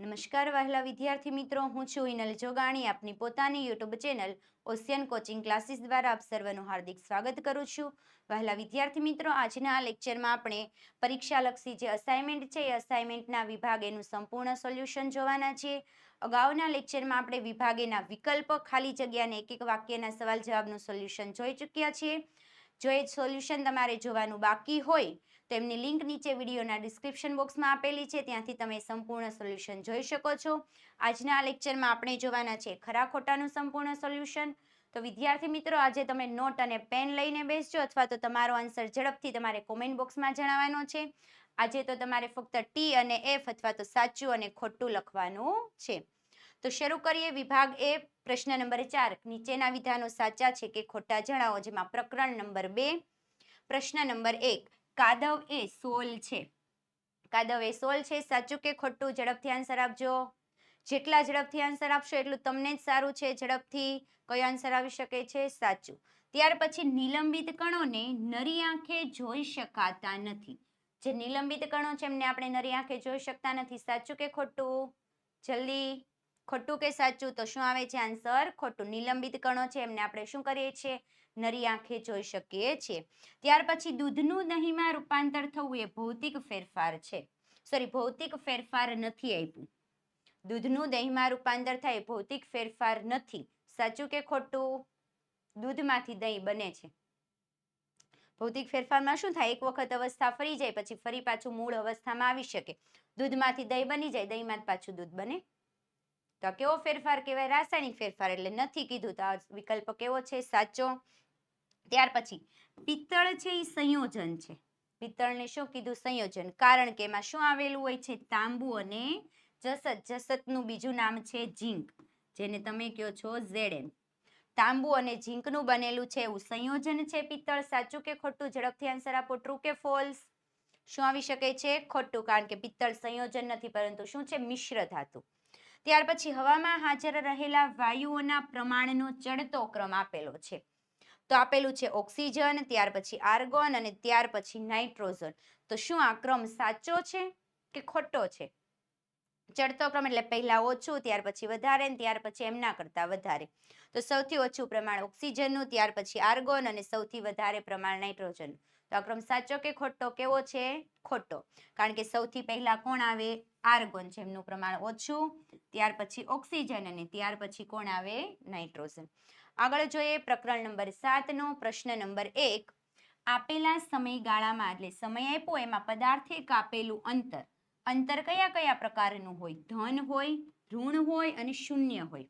નમસ્કાર વહેલા વિદ્યાર્થી મિત્રો, હું છું ઇનલ જોગાણી, આપની પોતાની YouTube channel ocean coaching classes દ્વારા આપ સર્વનું હાર્દિક સ્વાગત કરું છું. વહેલા વિદ્યાર્થી મિત્રો, આજના આ લેક્ચરમાં આપણે પરીક્ષાલક્ષી જે અસાઇનમેન્ટ છે, એ અસાઇનમેન્ટના વિભાગ એનું સંપૂર્ણ સોલ્યુશન જોવાના છીએ. અગાઉના લેક્ચરમાં આપણે વિભાગેના વિકલ્પ, ખાલી જગ્યાને એક એક વાક્યના સવાલ જવાબનું સોલ્યુશન જોઈ ચૂક્યા છીએ. જો એ સોલ્યુશન તમારે જોવાનું બાકી હોય, તો એમની લિંક નીચે વિડીયોના ડિસ્ક્રિપ્શન બોક્સમાં આપેલી છે, ત્યાંથી તમે સંપૂર્ણ સોલ્યુશન જોઈ શકો છો. આજના આ લેક્ચરમાં આપણે જોવાના છે ખરા ખોટાનું સંપૂર્ણ સોલ્યુશન. તો વિદ્યાર્થી મિત્રો, આજે તમે નોટ અને પેન લઈને બેસજો અથવા તો તમારો આન્સર ઝડપથી તમારે કોમેન્ટ બોક્સમાં જણાવવાનો છે. આજે તો તમારે ફક્ત ટી અને એફ અથવા તો સાચું અને ખોટું લખવાનું છે. તો શરૂ કરીએ વિભાગ એ. પ્રશ્ન નંબર ચાર, નીચેના વિધાનો સાચા છે કે ખોટા જણાવો, જેમાં પ્રકરણ નંબર બે. પ્રશ્ન નંબર એક, કાદવ એ સોલ છે. કાદવ એ સોલ છે, સાચું કે ખોટું? ઝડપથી આન્સર આપજો. જેટલા ઝડપથી આન્સર આપશો એટલું તમને જ સારું છે. ઝડપથી કયો આન્સર આવી શકે છે? સાચું. ત્યાર પછી નિલંબિત કણોને નરી આંખે જોઈ શકાતા નથી. જે નિલંબિત કણો છે, એમને આપણે નરી આંખે જોઈ શકતા નથી. સાચું કે ખોટું? જલ્દી. ખોટું કે સાચું તો શું આવે છે આન્સર? ખોટું નિલંબિત કણો છે, એમને આપણે શું કરીએ છીએ? નરી આંખે જોઈ શકીએ છીએ. ત્યાર પછી દૂધનું દહીંમાં રૂપાંતર થવું એ ભૌતિક ફેરફાર છે. સોરી ભૌતિક ફેરફાર નથી આપ્યું. દૂધનું દહીંમાં રૂપાંતર થાય ભૌતિક ફેરફાર નથી. સાચું કે ખોટું? દૂધમાંથી દહીં બને છે. ભૌતિક ફેરફારમાં શું થાય? એક વખત અવસ્થા ફરી જાય, પછી ફરી પાછું મૂળ અવસ્થામાં આવી શકે. દૂધમાંથી દહીં બની જાય, દહીંમાં પાછું દૂધ બને. તો કેવો ફેરફાર કહેવાય? રાસાયણિક ફેરફાર એટલે નથી કીધું. તો આ વિકલ્પ કેવો છે? સાચો? ત્યાર પછી, પિત્તળ છે એ સંયોજન છે. પિત્તળને શું કીધું? સંયોજન. કારણ કે એમાં શું આવેલું હોય છે? તાંબુ અને જસત જસતનું બીજું નામ છે ઝીંક, જેને તમે કહો છો ઝેડેન. તાંબુ અને ઝીંકનું બનેલું છે એવું સંયોજન છે પિત્તળ. સાચું કે ખોટું? ઝડપથી આન્સર આપો. ટ્રુ કે ફોલ્સ શું આવી શકે છે? ખોટું. કારણ કે પિત્તળ સંયોજન નથી, પરંતુ શું છે? મિશ્ર ધાતુ. ત્યાર પછી હવામાં હાજર રહેલા વાયુઓના પ્રમાણનો ચડતો ક્રમ આપેલો છે. તો આપેલું છે ઓક્સિજન, ત્યાર પછી આર્ગોન અને ત્યાર પછી નાઇટ્રોજન. તો શું આ ક્રમ સાચો છે કે ખોટો છે? ચડતો ક્રમ એટલે પહેલા ઓછું, ત્યાર પછી વધારે ત્યાર પછી એમના કરતા વધારે. તો સૌથી ઓછું પ્રમાણ ઓક્સિજનનું, ત્યાર પછી આર્ગોન અને સૌથી વધારે પ્રમાણ નાઇટ્રોજન તો આ ક્રમ સાચો કે ખોટો? કેવો છે? ખોટો. કારણ કે સૌથી પહેલા કોણ આવે? આર્ગોન જેમનું પ્રમાણ ઓછું, ત્યાર પછી ઓક્સિજન અને ત્યાર પછી કોણ આવે? નાઇટ્રોજન. આગળ જોઈએ પ્રકરણ નંબર સાતનો, પ્રશ્ન નંબર એક. આપેલા સમયગાળામાં, એટલે સમય આપ્યો, એમાં પદાર્થે કાપેલું અંતર. અંતર કયા કયા પ્રકારનું હોય? ધન હોય, ઋણ હોય અને શૂન્ય હોય.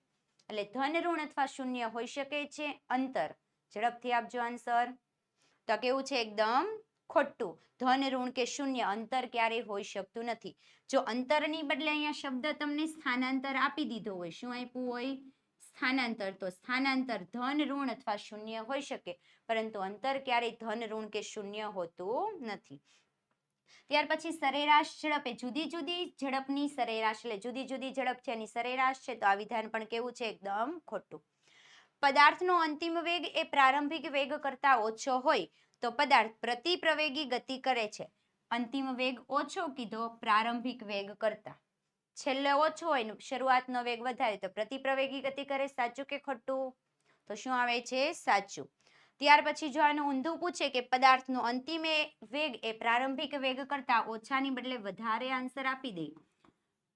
એટલે ધન, ઋણ અથવા શૂન્ય હોઈ શકે છે અંતર. ઝડપથી આપજો આન્સર. તો કેવું છે? એકદમ ખોટું. ધન ઋણ કે શૂન્ય અંતર ક્યારેય હોઈ શકતું નથી. જો અંતરની બદલે અહીંયા શબ્દ તમને સ્થાનાંતર આપી દીધો હોય, શું આપ્યું હોય? સ્થાનાંતર. તો સ્થાનાંતર ધન ઋણ અથવા શૂન્ય હોઈ શકે, પરંતુ અંતર ક્યારેય ધન ઋણ કે શૂન્ય હોતું નથી. ત્યાર પછી સરેરાશ ઝડપે. જુદી જુદી ઝડપની સરેરાશ એટલે જુદી જુદી ઝડપ છે, એની સરેરાશ છે, તો આ વિધાન પણ કેવું છે? એકદમ ખોટું. પદાર્થનો અંતિમ વેગ એ પ્રારંભિક વેગ કરતા ઓછો હોય તો પદાર્થ પ્રતિ પ્રવેગી ગતિ કરે છે. અંતિમ વેગ ઓછો કીધો, પ્રારંભિક વેગ કરતા. છેલ્લે ઓછો હોય શરૂઆતનો વેગ વધારે, તો પ્રતિપ્રવેગી ગતિ કરે સાચું કે ખોટું? તો શું આવે છે? સાચું. ત્યાર પછી જો આનું ઊંધું પૂછે કે પદાર્થનો અંતિમ વેગ એ પ્રારંભિક વેગ કરતા ઓછાની બદલે વધારે આન્સર આપી દે,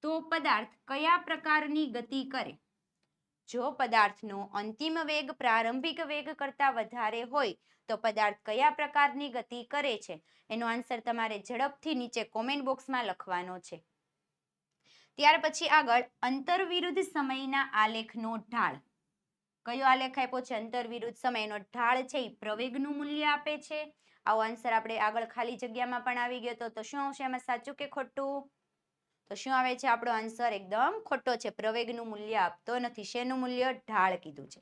તો પદાર્થ કયા પ્રકારની ગતિ કરે? જો પદાર્થનો અંતિમ વેગ પ્રારંભિક વેગ કરતાં વધારે હોય, તો પદાર્થ કયા પ્રકારની ગતિ કરે છે? એનો આન્સર તમારે ઝડપથી નીચે કોમેન્ટ બોક્સમાં લખવાનો છે. ત્યાર પછી આગળ અંતર વિરુદ્ધ સમયના આલેખનો ઢાળ. કયો આલેખ આપ્યો છે? અંતર વિરુદ્ધ સમયનો ઢાળ છે એ પ્રવેગનું મૂલ્ય આપે છે. આવો આન્સર આપણે આગળ ખાલી જગ્યામાં પણ આવી ગયો તો શું આવશે? એમાં સાચું કે ખોટું? તો શું આવે છે? આપણો આન્સર એકદમ ખોટો છે. પ્રવેગનું મૂલ્ય આપતો નથી. શેનું મૂલ્ય? ઢાળ કીધું છે.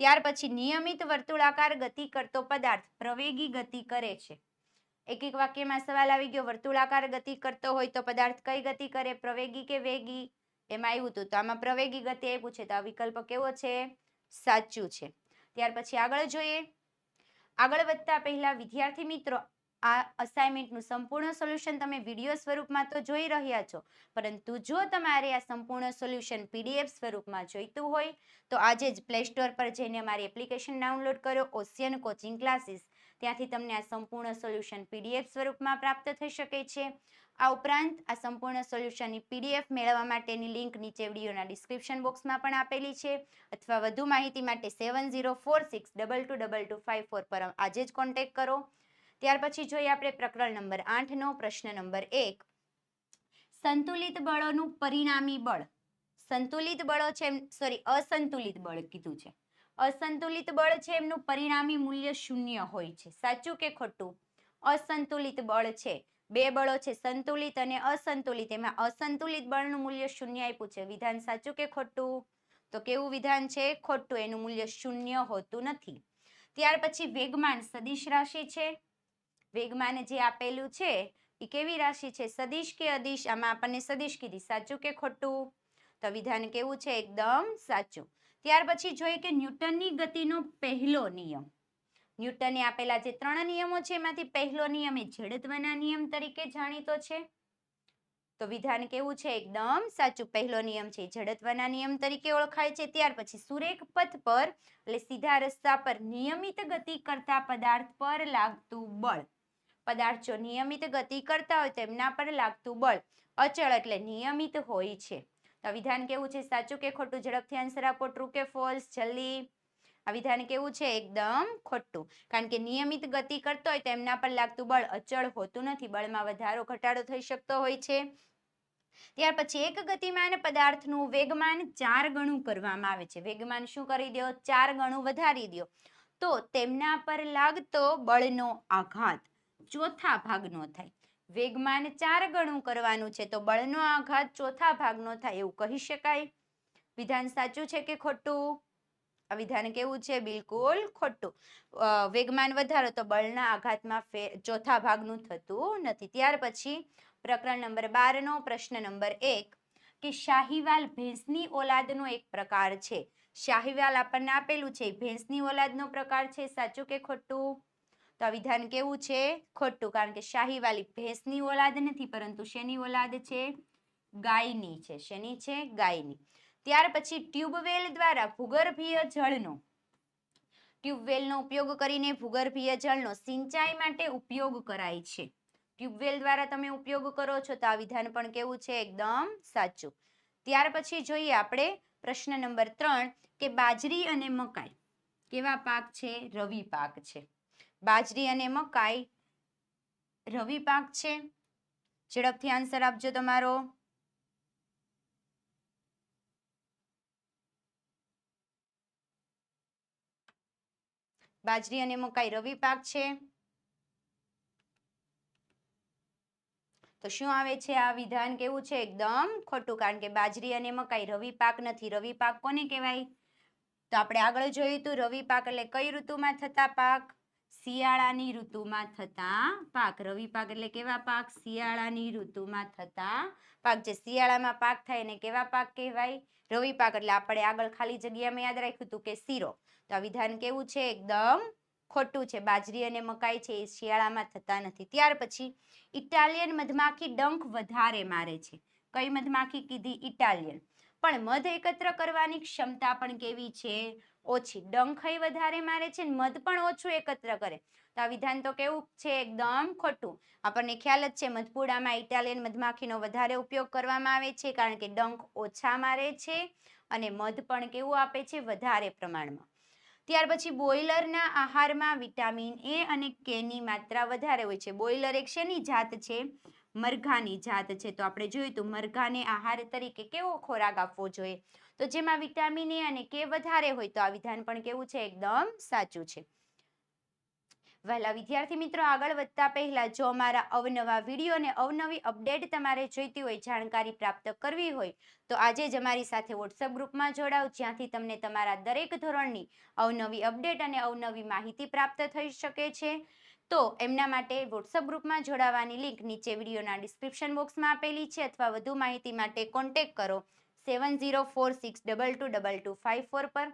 ત્યાર પછી નિયમિત વર્તુળાકાર ગતિ કરતો પદાર્થ પ્રવેગી ગતિ કરે છે. એક એક વાક્યમાં સવાલ આવી ગયો. વર્તુળાકાર ગતિ કરતો હોય તો પદાર્થ કઈ ગતિ કરે? પ્રવેગી કે વેગી? એમાં આવ્યું હતું. તો આમાં પ્રવેગી ગતિ આપ્યું છે. તો આ વિકલ્પ કેવો છે? સાચું છે. ત્યાર પછી આગળ જોઈએ. આગળ વધતા પહેલા વિદ્યાર્થી મિત્રો આ અસાઇનમેન્ટનું સંપૂર્ણ સોલ્યુશન તમે વીડિયો સ્વરૂપમાં તો જોઈ રહ્યા છો, પરંતુ જો તમારે આ સંપૂર્ણ સોલ્યુશન પીડીએફ સ્વરૂપમાં જોઈતું હોય, તો આજે જ પ્લે સ્ટોર પર જઈને મારી એપ્લિકેશન ડાઉનલોડ કરો ઓશિયન કોચિંગ ક્લાસીસ ત્યાંથી તમને આ સંપૂર્ણ સોલ્યુશન પીડીએફ સ્વરૂપમાં પ્રાપ્ત થઈ શકે છે. આ ઉપરાંત, આ સંપૂર્ણ સોલ્યુશનની પીડીએફ મેળવવા માટેની લિંક નીચે વિડીયોના ડિસ્ક્રિપ્શન બોક્સમાં પણ આપેલી છે, અથવા વધુ માહિતી માટે seven zero four six double two double two five four પર આજે જ કોન્ટેક્ટ કરો. ત્યાર પછી જોઈએ આપણે પ્રકરણ નંબર આઠનો, પ્રશ્ન નંબર એક. સંતુલિત બળોનું પરિણામી બળ. સંતુલિત બળો છે સોરી અસંતુલિત બળ કીધું છે. અસંતુલિત બળ છે એમનું પરિણામી મૂલ્ય શૂન્ય હોય છે. સાચું કે ખોટું? અસંતુલિત બળ છે. બે બળો છે, સંતુલિત અને અસંતુલિત. એમાં અસંતુલિત બળનું મૂલ્ય શૂન્ય આપ્યું છે. વિધાન સાચું કે ખોટું? તો કેવું વિધાન છે? ખોટું. એનું મૂલ્ય શૂન્ય હોતું નથી. ત્યાર પછી વેગમાન સદિશ રાશિ છે. વેગમાન જે આપેલું છે, એ કેવી રાશિ છે? સદિશ કે અદિશ? આમાં આપણને સદિશ કીધી. સાચું કે ખોટું? તો વિધાન કેવું છે? એકદમ સાચું. ત્યાર પછી જોઈએ કે ન્યૂટનની ગતિનો પહેલો નિયમ. ન્યૂટને આપેલા જે ત્રણ નિયમો છે, એમાંથી પહેલો નિયમ એ જડત્વના નિયમ તરીકે જાણીતો છે. તો વિધાન કેવું છે? એકદમ સાચું. પહેલો નિયમ છે જડત્વના નિયમ તરીકે ઓળખાય છે. ત્યાર પછી સુરેખ પથ પર, એટલે સીધા રસ્તા પર નિયમિત ગતિ કરતા પદાર્થ પર લાગતું બળ. પદાર્થ નિયમિત ગતિ કરતા હોય તેમના પર લાગતું બળ અચળ એટલે નિયમિત હોય છે. તો વિધાન કેવું છે? સાચું કે ખોટું? ઝડપથી આન્સર આપો. ટ્રુ કે ફોલ્સ જલ્દી. આ વિધાન કેવું છે? એકદમ ખોટું. કારણ કે નિયમિત ગતિ કરતો હોય તો એમના પર લાગતું બળ અચળ હોતું નથી. બળમાં વધારો, ઘટાડો થઈ શકતો હોય છે. ત્યાર પછી એક ગતિમાન પદાર્થનું વેગમાન ચાર ગણું કરવામાં આવે છે. વેગમાન શું કરી દો? ચાર ગણું વધારી દો. તો તેમના પર લાગતો બળનો આઘાત. ચોથા ભાગનો થાય. વેગમાન ચાર ગણું કરવાનું છે તો બળનો આઘાત ચોથા ભાગનો થાય એવું કહી શકાય. વિધાન સાચું છે કે ખોટું? આ વિધાન કેવું છે? બિલકુલ ખોટું. વેગમાન વધારો તો બળના આઘાતમાં ફે- ચોથા ભાગનું થતું નથી. ત્યાર પછી પ્રકરણ નંબર બારનો પ્રશ્ન નંબર એક, કે શાહીવાલ ભેંસની ઓલાદનો એક પ્રકાર છે. શાહીવાલ આપણને આપેલું છે. ભેંસની ઓલાદનો પ્રકાર છે સાચું કે ખોટું? તો આ વિધાન કેવું છે? ખોટું. કારણ કે શાહીવાલી ભેંસની ઓલાદ નથી, પરંતુ શેની ઓલાદ છે? ગાયની છે. શેની છે? ગાયની. ત્યાર પછી ટ્યુબવેલ દ્વારા ભૂગર્ભીય જળનો ટ્યુબવેલનો ઉપયોગ કરીને ભૂગર્ભીય જળનો સિંચાઈ માટે ઉપયોગ કરાય છે. ટ્યુબવેલ દ્વારા તમે ઉપયોગ કરો છો તો આ વિધાન પણ કેવું છે? એકદમ સાચું. ત્યાર પછી જોઈએ આપણે પ્રશ્ન નંબર ત્રણ કે બાજરી અને મકાઈ કેવા પાક છે? રવિ પાક છે. બાજરી અને મકાઈ. રવિ પાક છે. ઝડપથી આન્સર આપજો તમારો. બાજરી અને મકાઈ રવિ પાક છે. તો શું આવે છે? આ વિધાન કેવું છે? એકદમ ખોટું, કારણ કે બાજરી અને મકાઈ રવિ પાક નથી. રવિ પાક કોને કહેવાય? તો આપણે આગળ જોયું હતું રવિ પાક એટલે કઈ ઋતુમાં થતા પાક? શિયાળાની ઋતુમાં થતા પાક. રવિ પાક એટલે કેવા પાક? શિયાળાની ઋતુમાં થતા પાક. જે શિયાળામાં પાક થાય એને કેવા પાક કહેવાય? રવિ પાક એટલે આપણે આગળ ખાલી જગ્યામાં યાદ રાખ્યું હતું કે શીરો. તો આ વિધાન કેવું છે? એકદમ ખોટું છે. બાજરી અને મકાઈ છે એ શિયાળામાં થતા નથી. ત્યાર પછી ઇટાલિયન મધમાખી ડંખ વધારે મારે છે. કઈ મધમાખી કીધી? ઇટાલિયન. પણ મધ એકત્ર કરવાની ક્ષમતા પણ કેવી છે? ઓછી. ડંખઈ વધારે મારે છે મધ પણ ઓછું એકત્ર કરે. તો આ વિધાન તો કેવું છે એકદમ ખોટું. આપણને ખ્યાલ જ છે મધપુડામાં ઇટાલિયન મધમાખીનો વધારે ઉપયોગ કરવામાં આવે છે કારણ કે ડંખ ઓછા મારે છે અને મધ પણ કેવું આપે છે વધારે પ્રમાણમાં. ત્યાર પછી બોઇલરના આહારમાં વિટામિન એ અને કેની માત્રા વધારે હોય છે. બોઇલર એક શેની જાત છે? મરઘાની જાત છે. તો આપણે જોયું તો મરઘાને આહાર તરીકે કેવો ખોરાક આપવો જોઈએ? તો જેમાં વિટામિન એ અને કે વધારે હોય તો આ વિધાન પણ કેવું છે? એકદમ સાચું છે. વહેલા વિદ્યાર્થી મિત્રો, આગળ વધતા પહેલા જો અમારા અવનવા વીડિયો અને અવનવી અપડેટ તમારે જોઈતી હોય, જાણકારી પ્રાપ્ત કરવી હોય, તો આજે જ અમારી સાથે વોટ્સઅપ ગ્રુપમાં જોડાઓ. જ્યાંથી તમને તમારા દરેક ધોરણની અવનવી અપડેટ અને અવનવી માહિતી પ્રાપ્ત થઈ શકે છે. તો એમના માટે વોટ્સઅપ ગ્રુપમાં જોડાવાની લિંક નીચે વિડીયોના ડિસ્ક્રિપ્શન બોક્સમાં આપેલી છે અથવા વધુ માહિતી માટે કોન્ટેક કરો seven zero four six double two double two five four પર.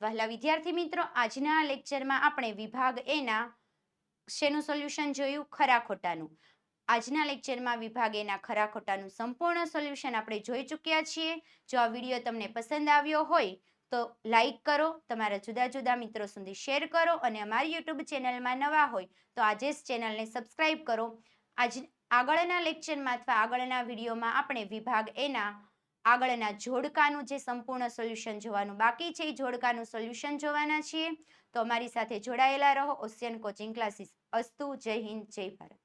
વહેલા વિદ્યાર્થી મિત્રો, આજના લેક્ચરમાં આપણે વિભાગ એના શેનું સોલ્યુશન જોયું? ખરા ખોટાનું. આજના લેક્ચરમાં વિભાગ એના ખરા ખોટાનું સંપૂર્ણ સોલ્યુશન આપણે જોઈ ચૂક્યા છીએ. જો આ વીડિયો તમને પસંદ આવ્યો હોય તો લાઈક કરો, તમારા જુદા જુદા મિત્રો સુધી શેર કરો અને અમારી યુટ્યુબ ચેનલમાં નવા હોય તો આજે જ ચેનલને સબસ્ક્રાઈબ કરો. આજ આગળના લેક્ચરમાં અથવા આગળના વિડીયોમાં આપણે વિભાગ એના આગળના જોડકાનું જે સંપૂર્ણ સોલ્યુશન જોવાનું બાકી છે, એ જોડકાનું સોલ્યુશન જોવાના છીએ. તો અમારી સાથે જોડાયેલા રહો ઓશિયન કોચિંગ ક્લાસીસ અસ્તુ, જય હિન્દ, જય ભારત.